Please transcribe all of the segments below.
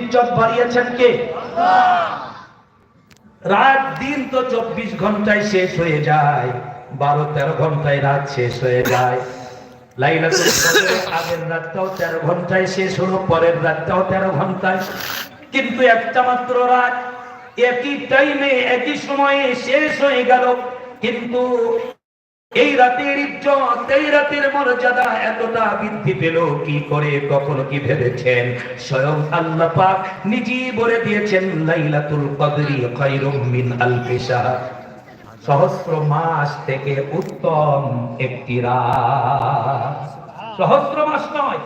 ইজ্জত বাড়িয়েছেন কে? রাত দিন তো চব্বিশ ঘন্টায় শেষ হয়ে যায়, বারো তেরো ঘন্টায় রাত শেষ হয়ে যায়। আগের রাতটাও তেরো ঘন্টায় শেষ হলো, পরের রাতটাও তেরো ঘন্টায়। কিন্তু একটা মাত্র রাত, একই টাইমে একই সময়ে শেষ হয়ে গেল। কিন্তু এই রাতের ইজ্জত, এই রাতের মর্যাদা এতটা বৃদ্ধি পেল, কি করে, কখনো, কি ভেবেছেন? স্বয়ং আল্লাহ পাক নিজেই বলে দিয়েছেন, লাইলাতুল কদরি খায়রুম মিন আলফি শাহর সহস্র মাস থেকে উত্তম একটি রাত। সহস্র মাস নয়,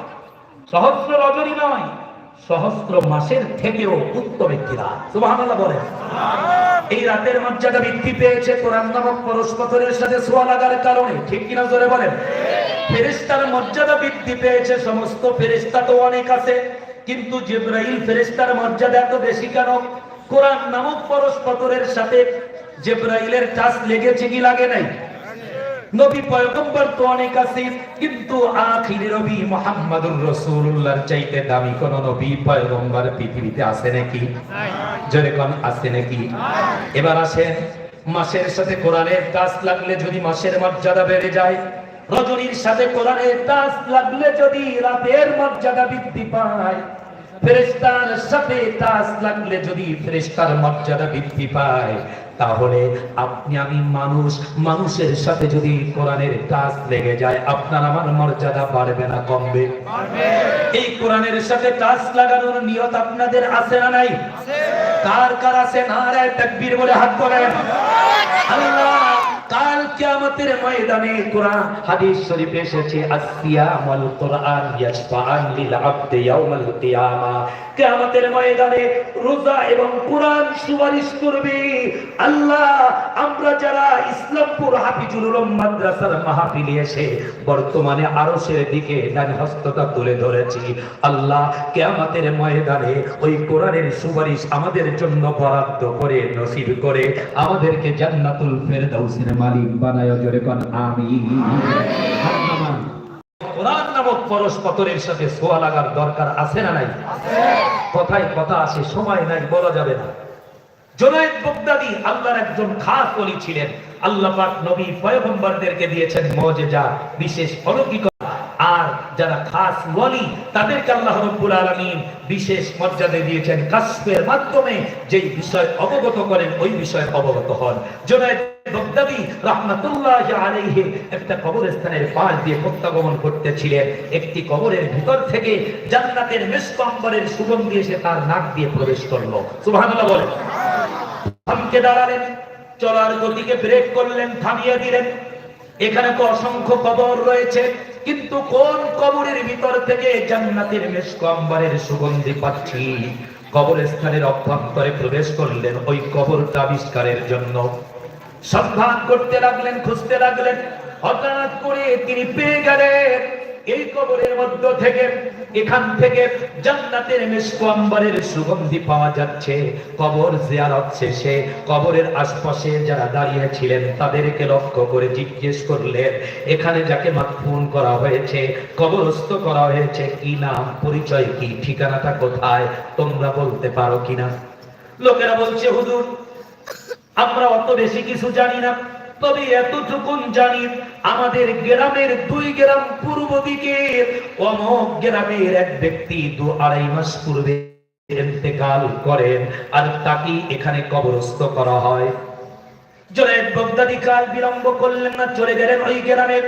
সহস্র রজনী নয়, সহস্র মাসের থেকেও উত্তম একটি রাত। সুবহানাল্লাহ বলেন। এই রাতের মর্যাদা বৃদ্ধি পেয়েছে কোরআন নামক পরস্পরের সাথে সোয়া লাগার কারণে। ঠিক কিনা জোরে বলেন? ফেরিস্তার মর্যাদা বৃদ্ধি পেয়েছে, সমস্ত ফেরিস্তা তো অনেক আছে। কিন্তু জিব্রাইল ফেরিস্তার মর্যাদা এত বেশি কেন? কোরআন নামক পরস্পরের সাথে জিব্রাইলের টাচ লেগেছে কি লাগে নাই? নবী পয়গম্বর তো অনেক আছে, কিন্তু আখির নবী মুহাম্মদুর রাসূলুল্লাহর চাইতে দামি কোন নবী পয়গম্বর পৃথিবীতে আছে নাকি? জোরে কোন, আছে নাকি? এবার আসেন, মাসের সাথে কোরআনের টাচ লাগলে যদি মাসের মর্যাদা বেড়ে যায়, রজনীর সাথে কোরআনের টাচ লাগলে যদি রাতের মর্যাদা বৃদ্ধি পায় ফেরেশতার সাথে টাচ লাগলে যদি ফেরেশতার মর্যাদা বৃদ্ধি পায়, তাহলে আপনি আমি মানুষ, মানুষের সাথে যদি কোরআনের টাচ লেগে যায়, আপনার আমার মর্যাদা বাড়বে না, কমবে। এই কোরআনের সাথে টাচ লাগানোর নিয়ত আপনাদের আছে না নাই? কার কার আছে? নারায় তাকবীর বলে হাত করেন আল্লাহ! কাল কিয়ামতের ময়দানে কোরআন, হাদিস শরীফে এসেছে কোরআন লিল আবদি কিয়ামা। কিয়ামতের ময়দানে রোজা এবং কোরআন সুপারিশ করবে। আল্লাহ, আমরা যারা ইসলামপুর হাফিজুল উলুম মাদ্রাসার মাহফিলে এসে বর্তমানে আরশের দিকে ডান হস্তটা তুলে ধরেছি, আল্লাহ কিয়ামতের ময়দানে ওই কোরআনের সুপারিশ আমাদের জন্য বরাদ্দ করে, নসিব করে, আমাদেরকে জান্নাতুল ফেরদাউসের মালিক বানায় জোরে কন আমি কোরআন নামক পরস্পরের সাথে সোয়া লাগার দরকার আছে না নাই? কথায় কথা আসে সময় নাই, বলা যাবে না। জোনায়েদ বগদাদি আল্লাহর একজন খাস ওলি ছিলেন। আল্লাহ পাক নবী পয়গম্বরদেরকে দিয়েছেন মজে যা বিশেষ অলৌকিকতা আর যারা খাস ওলি তাদেরকে আল্লাহ রাব্বুল আলামিন বিশেষ মর্যাদা দিয়েছেন কাসফের মাধ্যমে যেই বিষয় অবগত করেন, ওই বিষয়ে অবগত হন। রাহমাতুল্লাহ আলাইহি একটা পাশ দিয়ে প্রত্যাগমন করতেছিলেন। একটি কবরের ভিতর থেকে জান্নাতের সুগন্ধি এসে তার নাক দিয়ে প্রবেশ করল। সুবহানাল্লাহ বলেন। দাঁড়ালেন, চলার গতিকে ব্রেক করলেন, থামিয়ে দিলেন। এখানে তো অসংখ্য কবর রয়েছে। কিন্তু কোন কবরের ভিতর থেকে জান্নাতের মেশকম্বরের সুগন্ধি পাচ্ছি? কবরস্থানের অভ্যন্তরে প্রবেশ করলেন ওই কবরটা আবিষ্কারের জন্য। সন্ধান করতে লাগলেন, খুঁজতে লাগলেন। হঠাৎ করে তিনি পেয়ে গেলেন। এই কবরের মধ্য থেকে, এখান থেকে জান্নাতের মিষ্টি আম্বরের সুগন্ধি পাওয়া যাচ্ছে। কবর জিয়ারত শেষে, কবরের আশপাশে যারা দাঁড়িয়ে ছিলেন, তাদেরকে লক্ষ্য করে জিজ্ঞেস করলেন, এখানে যাকে মাতফুন করা হয়েছে, কবরস্থ করা হয়েছে, কি নাম, পরিচয় কি, ঠিকানাটা কোথায়, তোমরা বলতে পারো কিনা লোকেরা বলছে, হুজুর, আমরা অত বেশি কিছু জানি না। তবে এতটুকুন জানি, আমাদের গ্রামের দুই গ্রাম পূর্ব দিকে, অমক গ্রামের এক ব্যক্তি দু আড়াই মাস পূর্বে ইন্তেকাল করেন, আর তাকে এখানে কবরস্থ করা হয়। জোরেদ বগদাদি কাল বিলম্ব করলেন না, চলে গেলেন ওই গ্রামে।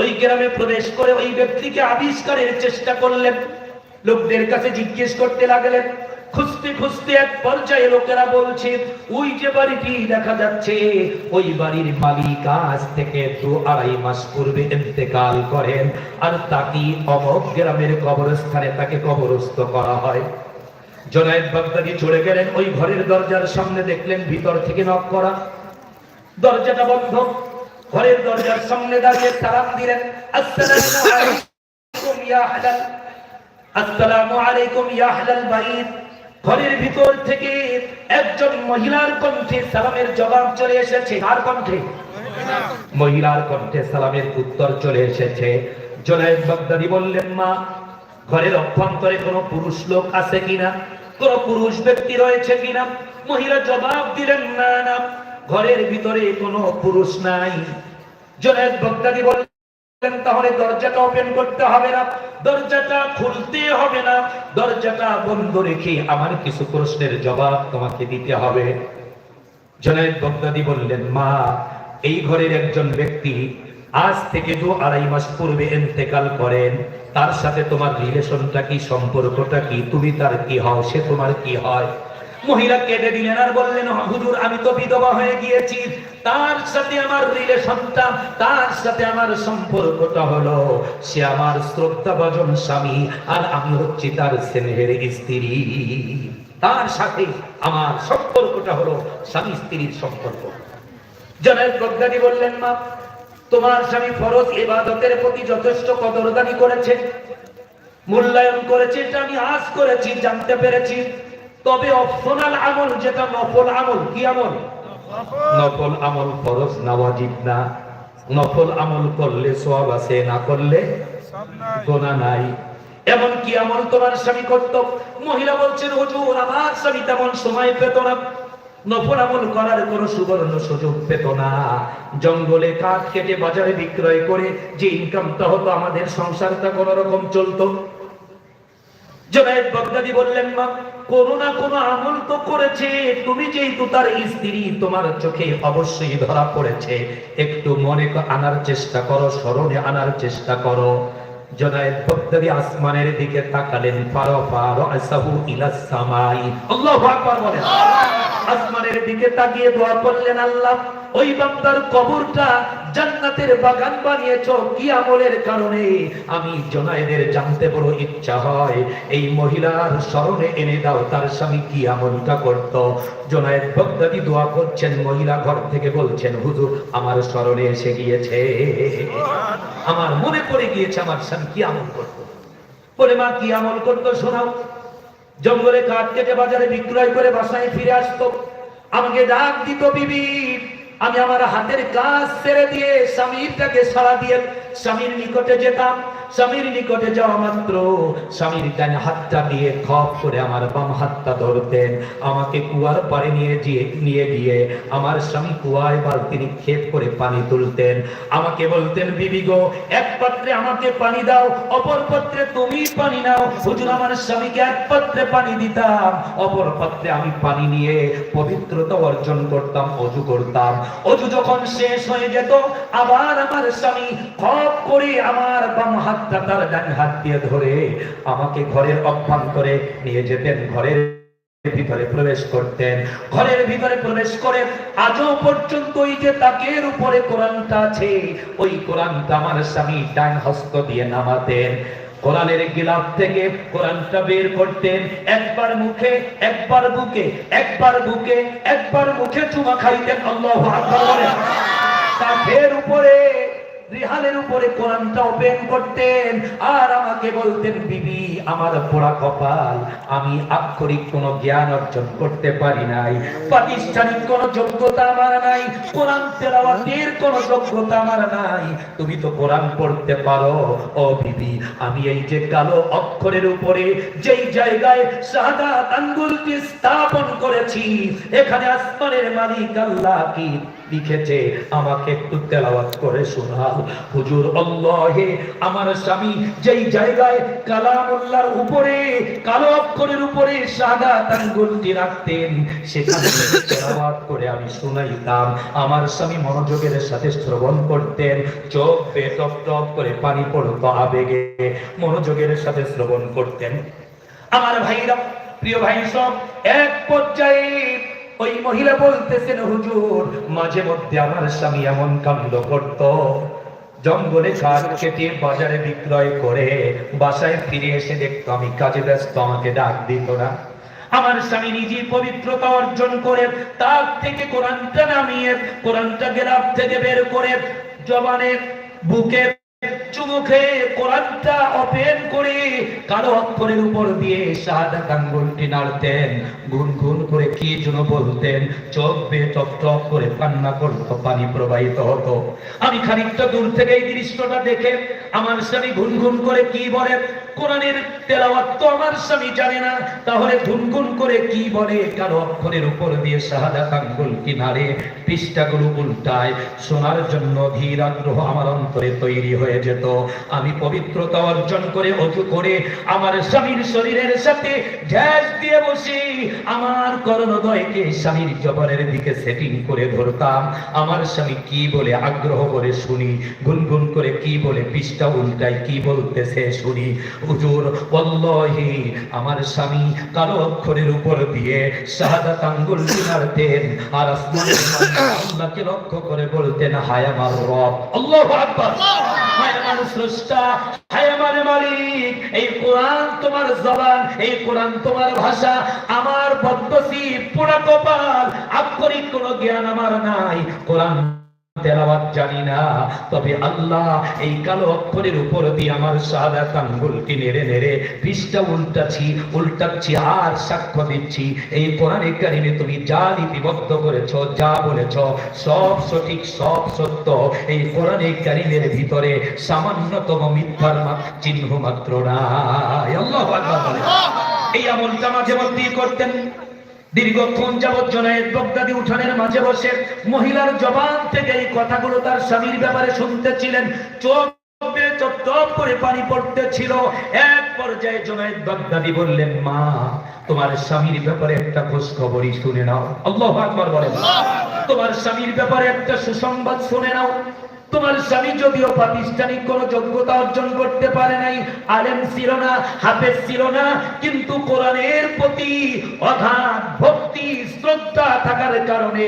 ওই গ্রামে প্রবেশ করে ওই ব্যক্তিকে আবিষ্কারের চেষ্টা করলেন। লোকদের কাছে জিজ্ঞেস করতে লাগলেন খুঁজতে খুঁজতে এক পর্যায়ে লোকেরা বলছে, ওই যে বাড়িটি দেখা যাচ্ছে, ওই বাড়ির মালিক আজ থেকে দু আড়াই মাস পূর্বে ইন্তেকাল করেন আর তাকে অমক গ্রামের কবরস্থানে তাকে কবরস্থ করা হয়। জনায়েদ বাগদাদি চলে গেলেন, ওই ঘরের দরজার সামনে দেখলেন ভিতর থেকে নক করা। দরজাটা বন্ধ। ঘরের দরজার সামনে দাঁড়িয়ে সালাম দিলেন, আসসালামু আলাইকুম ইয়া আহলাল আসসালামু আলাইকুম ইয়া আহলাল বাইত ঘরের ভিতর থেকে একজন মহিলার কণ্ঠে সালামের জবাব চলে এসেছে। কার কণ্ঠে? মহিলার কণ্ঠে সালামের উত্তর চলে এসেছে। জনায়েদ বাগদাদি বললেন, মা, ঘরের অভ্যন্তরে কোনো পুরুষ লোক আছে কিনা? কোন পুরুষ ব্যক্তি রয়েছে কিনা? মহিলা জবাব দিলেন, না না, ঘরের ভিতরে কোনো পুরুষ নাই। জনের বক্তাদি বললেন তাহলে দরজাটা ওপেন করতে হবে না। দরজাটা খুলতে হবে না। দরজাটা বন্ধ রেখে আমার কিছু প্রশ্নের জবাব তোমাকে দিতে হবে। বগদাদি বললেন, মা, এই ঘরের একজন ব্যক্তি আজ থেকে দু আড়াই মাস পূর্বে ইন্তেকাল করেন। তার সাথে তোমার রিলেশনটা কি, সম্পর্কটা কি? তুমি তার কি হও? সে তোমার কি হয়? মহিলা কেঁদে দিলেন আর বললেন, হুজুর, আমি তো বিধবা হয়ে গিয়েছি। তার সাথে আমার রিলেশনটা, তার সাথে আমার সম্পর্কটা হলো, সে আমার শ্রদ্ধাভাজন স্বামী, আর আমি হচ্ছি তার স্নেহের স্ত্রী। তার সাথে আমার সম্পর্কটা হলো স্বামী স্ত্রীর সম্পর্ক। জনায়ত বগদাদি বললেন, মা, তোমার স্বামী ফরজ ইবাদতের প্রতি যথেষ্ট কদরদানি করেছে, মূল্যায়ন করেছে, এটা আমি আজ করেছি, জানতে পেরেছি। তবে অপশনাল আমল যেটা নফল আমল, কি আমল? নফল আমল ফরজ না ওয়াজিব না। নফল আমল করলে সওয়াব আছে, না করলে গোনা নাই। এমন কি আমল তোমার স্বামী করত? মহিলা বলছেন, হুজুর, আমার স্বামী তেমন সময় পেত না। নফল আমল করার কোনো সুবর্ণ সুযোগ পেত না। জঙ্গলে কাঠ কেটে বাজারে বিক্রয় করে যে ইনকামটা হতো, আমাদের সংসারটা কোন রকম চলতো। জনায়েদ বাগদাদি বললেন, মা, কোনো না কোনো আমল তো করেছে। তুমি যেহেতু তার স্ত্রী, তোমার চোখে অবশ্যই ধরা পড়েছে। একটু মনে আনার চেষ্টা করো, স্মরণে আনার চেষ্টা করো। জনায়েদ বাগদাদি আসমানের দিকে তাকালেন ফারো ফারো আসাহু ইলাস সামাই। আল্লাহু আকবার বলেন। আসমানের দিকে তাকিয়ে দোয়া করলেন আল্লাহ, ওই বান্দার কবরটা জান্নাতের বাগান বানিয়েছো কি আমলের কারণে? আমি জনায়েদের জানতে বড় ইচ্ছা হয়, এই মহিলার স্মরণে এনে দাও, তার স্বামী কি আমলটা করত? জনায়েদ বগদাদি দোয়া করছেন, মহিলা ঘর থেকে বলছেন, হুজুর, আমার স্মরণে এসে গিয়েছে। আমার মনে পড়ে গিয়েছে আমার স্বামী কি আমল করত? বলে, মা, কি আমল করতো শোনাও। জঙ্গলে কাঠ কেটে বাজারে বিক্রয় করে বাসায় ফিরে আসতো। আমাকে ডাক দিত, বিবি, আমি আমার হাতের কাজ ছেড়ে দিয়ে স্বামীরটাকে সারা দিয়ে স্বামীর নিকটে যেতাম, স্বামীর নিকটে যাওয়া মাত্র। স্বামীর ডান হাতটা দিয়ে খপ করে আমার বাম হাতটা ধরতেন। আমাকে কুয়ার পাড়ে নিয়ে গিয়ে নিয়ে গিয়ে আমার স্বামী কুয়ায় বালতি নিক্ষেপ করে পানি তুলতেন। আমাকে বলতেন, বিবি গো, এক পাত্রে আমাকে পানি দাও, অপর পাত্রে তুমি পানি নাও। হুজুর, আমার স্বামীকে এক পাত্রে পানি দিতাম, অপর পাত্রে আমি পানি নিয়ে পবিত্রতা অর্জন করতাম, অজু করতাম। অজু যখন শেষ হয়ে যেত, আবার আমার স্বামী খপ করে আমার বাম হাতটা তার ডান হাত দিয়ে ধরে আমাকে ঘরের অভ্যন্তরে নিয়ে যেতেন, ঘরের ভিতরে প্রবেশ করতেন। ঘরের ভিতরে প্রবেশ করে আজও পর্যন্ত ওই যে তাকের উপরে কোরআনটা আছে, ওই কোরআনটা আমার স্বামী ডান হস্ত দিয়ে নামাতেন। কোরআনের গিলাফ থেকে কোরআনটা বের করতেন, একবার মুখে, একবার বুকে একবার বুকে, একবার মুখে চুমা খাইতেন, আল্লাহু আকবার কাঠের উপরে কোরআনটা ওপেন করতেন। আর আমাকে বলতেন, বিবি, আমার পোড়া কপাল, আমি আক্ষরিক কোনো জ্ঞান অর্জন করতে পারি নাই। প্রাতিষ্ঠানিক কোনো যোগ্যতা আমার নাই, কোরআন তেলাওয়াতের কোনো যোগ্যতা আমার নাই। তুমি তো কোরআন পড়তে পারো। ও বিবি, আমি এই যে কালো অক্ষরের উপরে যেই জায়গায় সাদা আঙ্গুলটি স্থাপন করেছি, এখানে আসমানের মালিক আল্লাহ কি লিখেছে, আমাকে একটু তেলাওয়াত করে শোনাও। হুজুর, আল্লাহে, আমার স্বামী যেই জায়গায় কালামুল্লাহর উপরে, কালো অক্ষরের উপরে সাদা আঙ্গুলটি রাখতেন, সেখানে তেলাওয়াত করে আমি শুনাইতাম। আমার স্বামী মনোযোগের সাথে শ্রবণ করতেন, চোখ বে টপ টপ করে পানি পড়তো আবেগে, মনোযোগের সাথে শ্রবণ করতেন। আমার ভাইরা, প্রিয় ভাই সব, এক পর্যায়ে ওই মহিলা বলতেছেন, হুজুর, মাঝে মধ্যে আমার স্বামী এমন কাণ্ড করত। জঙ্গলে কাঠ কেটে বাজারে বিক্রয় করে বাসায় ফিরে এসে দেখতো আমি কাজে ব্যস্ত, আমাকে ডাক দিত না। আমার স্বামী নিজে পবিত্রতা অর্জন করে, তার থেকে কোরআনটা নামিয়ে, কোরআনটা গেলাপ থেকে বের করে জবানের বুকে চুমুখে কোরআনটা ওপেন করে অক্ষরের উপর দিয়ে নাড়তেন করে কি যেন বলতেন, চোখ বেয়ে টপ টপ করে কান্না করতো, পানি প্রবাহিত হতো। আমি খানিকটা দূর থেকে এই দৃশ্যটা দেখে আমার স্বামী গুনগুন করে কি বলে কোরআনের তেলাওয়াত তো আমার স্বামী জানে না। তাহলে গুনগুন করে কি বলে? কারও অক্ষরের উপর দিয়ে শাহাদাত আঙ্গুল কিনারে পৃষ্ঠাগুলো উল্টায়। শোনার জন্য ধীর আগ্রহ আমার অন্তরে তৈরি হয়ে যেত। আমি পবিত্রতা অর্জন করে, অজু করে আমার স্বামীর শরীরের সাথে ঢ্যাস দিয়ে বসি। আমার করণদয়কে স্বামীর জবরের দিকে সেটিং করে ধরতাম। আমার স্বামী কি বলে আগ্রহ করে শুনি? গুনগুন করে কি বলে? পৃষ্ঠা উল্টায় কি বলতেছে শুনি? হুজুর, ওয়াল্লাহি, আমার স্বামী কালো অক্ষরের উপর দিয়ে শাহাদাত আঙ্গুল নাড়তেন আর আল্লাহকে লক্ষ্য করে বলতেন, হায় আমার রব। আল্লাহু আকবার। হায় আমার স্রষ্টা, হায় আমার মালিক। এই কোরআন তোমার জবান, এই কোরআন তোমার ভাষা। আমার পদ্মসির পুরা কপাল আক্ষরিক কোনো জ্ঞান আমার নাই। কোরআন তেলাওয়াত জানি না। তবে আল্লাহ এই কালো অক্ষরের উপর দিয়ে আমার সাদা আঙ্গুলটি নেড়ে নেড়ে পৃষ্ঠা উল্টাচ্ছি উল্টাচ্ছি, আর সাক্ষ্য দিচ্ছি। এই কোরআনে কারিমে তুমি যা লিপিবদ্ধ করেছ, যা বলেছ, সব সঠিক, সব সত্য। এই কোরআনে কারিমের ভিতরে সামান্যতম মিথ্যার চিহ্ন মাত্র না এই আমলটা মাঝে মধ্যেই করতেন। দীর্ঘক্ষণ যাবৎ জনায়েত বগদাদি উঠানের মাঝে বসে মহিলার জবান থেকে এই কথাগুলো তার স্বামীর ব্যাপারে শুনতেছিলেন। চোখ করে পানি পড়তেছিল। এক পর্যায়ে জনায়েত বাগদাদি বললেন মা তোমার স্বামীর ব্যাপারে একটা খোঁজ খবরই শুনে নাও। আল্লাহ আকবার বলেন। তোমার স্বামীর ব্যাপারে একটা সুসংবাদ শুনে নাও। তোমার স্বামী যদিও প্রাতিষ্ঠানিক কোন যোগ্যতা অর্জন করতে পারে নাই আলেম ছিল না হাফেজ ছিল না কিন্তু কোরআনের প্রতি অগাধ ভক্তি শ্রদ্ধা থাকার কারণে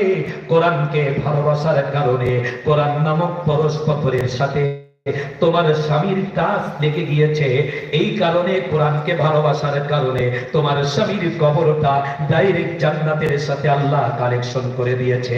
কোরআনকে ভালোবাসার কারণে কোরআন নামক পরশ পাথরের সাথে তোমার স্বামীর কাজ লেগে গিয়েছে। এই কারণে কোরআনকে ভালোবাসার কারণে তোমার স্বামীর কবরটা ডাইরেক্ট জান্নাতের সাথে আল্লাহ কালেকশন করে দিয়েছে।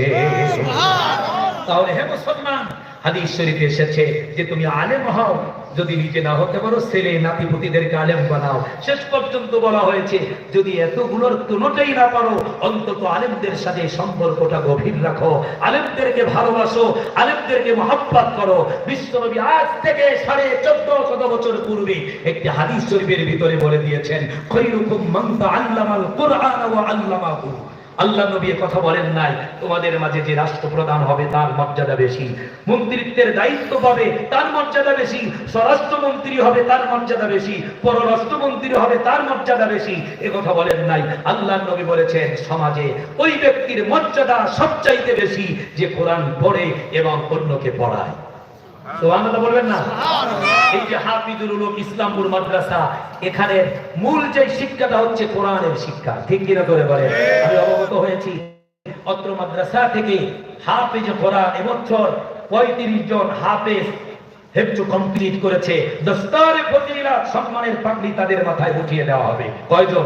তাহলে হে মুসলমান হাদিস শরীফে এসেছে যে তুমি আলেম হও, যদি নিজে না হতে পারো, ছেলে নাতিপুতিদেরকে আলেম বানাও। শেষ পর্যন্ত বলা হয়েছে, যদি এতগুলোর কোনোটাই না পারো, অন্তত আলেমদের সাথে সম্পর্কটা গভীর রাখো। আলেমদেরকে ভালোবাসো, আলেমদেরকে মহাব্বাত করো। বিশ্বনবী আজ থেকে সাড়ে চোদ্দ শত বছর পূর্বে একটি হাদিস শরীফের ভিতরে বলে দিয়েছেন, খৈরুকুম মান তাআল্লামাল কুরআন ওয়া আল্লামাহু। আল্লাহ নবী কথা বলেন নাই, তোমাদের মাঝে যে রাষ্ট্রপ্রধান হবে তার মর্যাদা বেশি। মন্ত্রিত্বের দায়িত্ব পাবে তার মর্যাদা বেশি, স্বরাষ্ট্রমন্ত্রী হবে তার মর্যাদা বেশি, পররাষ্ট্রমন্ত্রী হবে তার মর্যাদা বেশি, এ কথা বলেন নাই। আল্লাহ নবী বলেছেন, সমাজে ওই ব্যক্তির মর্যাদা সবচাইতে বেশি যে কোরআন পড়ে এবং অন্যকে পড়ায়। সুবহানাল্লাহ জন সম্মানের পাগড়ি তাদের মাথায় উঠিয়ে দেওয়া হবে। কয়জন?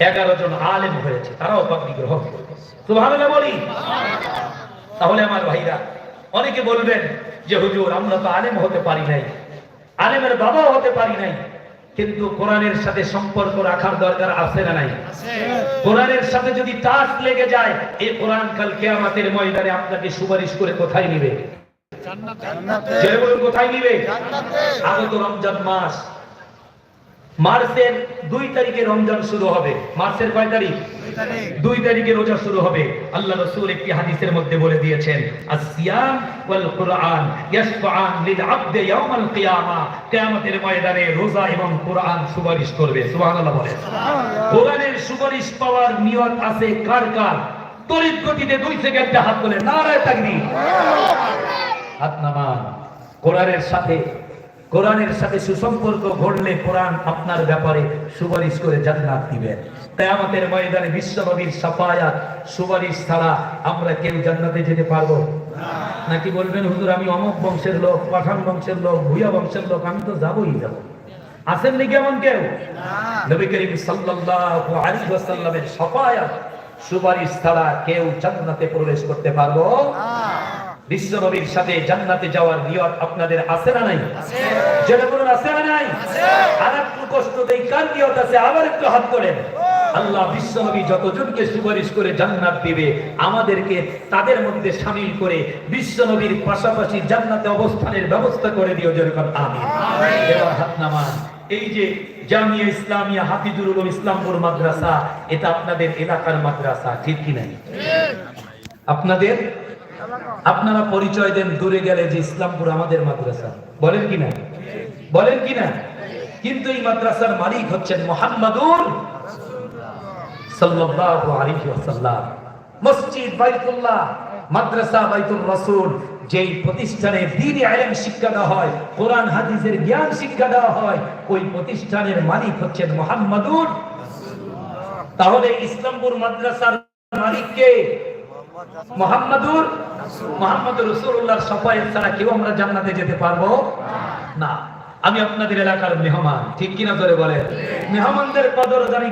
এগারো জন আলেম হয়েছে, তারাও পাগড়ি গ্রহণ করবে। সুবহানাল্লাহ বলি। তাহলে আমার ভাইরা, অনেকে বলবেন যে হুজুর আমরা তো আলেম হতে পারি নাই আলেমের বাবা হতে পারি নাই কিন্তু কোরআনের সাথে সম্পর্ক রাখার দরকার আছে না নাই? কোরআনের সাথে যদি টাচ লেগে যায় এই কোরআন কাল কেয়ামাতের ময়দানে আপনাকে সুপারিশ করে কোথায় নিবে? কোথায় নিবে? আগত রমজান মাস। মার্চের দুই তারিখে রমজান শুরু হবে। মার্চের কয় তারিখ? দুই তারিখে রোজা শুরু হবে। আল্লাহ রাসূল একটি হাদিসের মধ্যে বলে দিয়েছেন আসিয়াম ওয়াল কুরআন ইয়াশফাআন লিল আবদি ইয়াউমাল কিয়ামা। কিয়ামতের ময়দানে রোজা এবং কুরআন সুপারিশ করবে। সুবহানাল্লাহ বলে। কোরআনের সুপারিশ পাওয়ার নিয়ত আছে কার কার? তড়িৎ গতিতে দুই সেকেন্ডে হাত তোলে নারায়ে তাকবীর। হাত নামান। কোরআনের সাথে কোরআনের সাথে সুসম্পর্ক ঘটলে কোরআন আপনার ব্যাপারে সুপারিশ করে জান্নাত দিবেন। আমাদের ময়দানে বিশ্বনবীর সাফায়াত সুপারিশ ছাড়া আমরা কেউ জান্নাতে যেতে পারব? নাকি বলবেন হুজুর আমি অমক বংশের লোক পাঠান বংশের লোক ভুয়া বংশের লোক আমি তো যাবোই যাব। আছেন নাকি এমন কেউ? নবী করিম সাল্লাল্লাহু আলাইহি ওয়াসাল্লামের সাফায়াত সুপারিশ ছাড়া কেউ জান্নাতে প্রবেশ করতে পারব? বিশ্ব নবীর সাথে জান্নাতে যাওয়ার নিয়ত আপনাদের আছে না নাই? যেটা বলুন আছে না নাই? আর একটু কষ্ট দেই কার নিয়ত আছে? আবার একটু হাত তোলেন। আল্লাহ বিশ্ব নবী যতজনকে সুপারিশ করে জান্নাত দিবে আমাদেরকে তাদের মধ্যে সামিল করে বিশ্ব নবীর পাশাপাশি জান্নাতে অবস্থানের ব্যবস্থা করে দিও যেরকম আমি হাত নামান। এই যে জামিয়া ইসলামিয়া হাফিজুল উলুম ইসলামপুর মাদ্রাসা এটা আপনাদের এলাকার মাদ্রাসা ঠিক কি নাই? আপনাদের আপনারা পরিচয় দেন দূরে গেলে যে ইসলামপুর আমাদের মাদ্রাসা। বলেন কি না? বলেন কি না? কিন্তু এই মাদ্রাসার যেই প্রতিষ্ঠানে ইলম শিক্ষা দেওয়া হয় হাদিসের জ্ঞান শিক্ষা দেওয়া হয়, ওই প্রতিষ্ঠানের মালিক হচ্ছেন মোহাম্মদুর। তাহলে ইসলামপুর মাদ্রাসার মালিক কে মোহাম্মদুর মোহাম্মদুর রসুল্লাহর সফায় ছাড়া কেউ আমরা জান্নাতে যেতে পারব না। আমি আপনাদের এলাকার মেহমান, ঠিক কিনা ধরে বলে মেহমানদের কদর জানি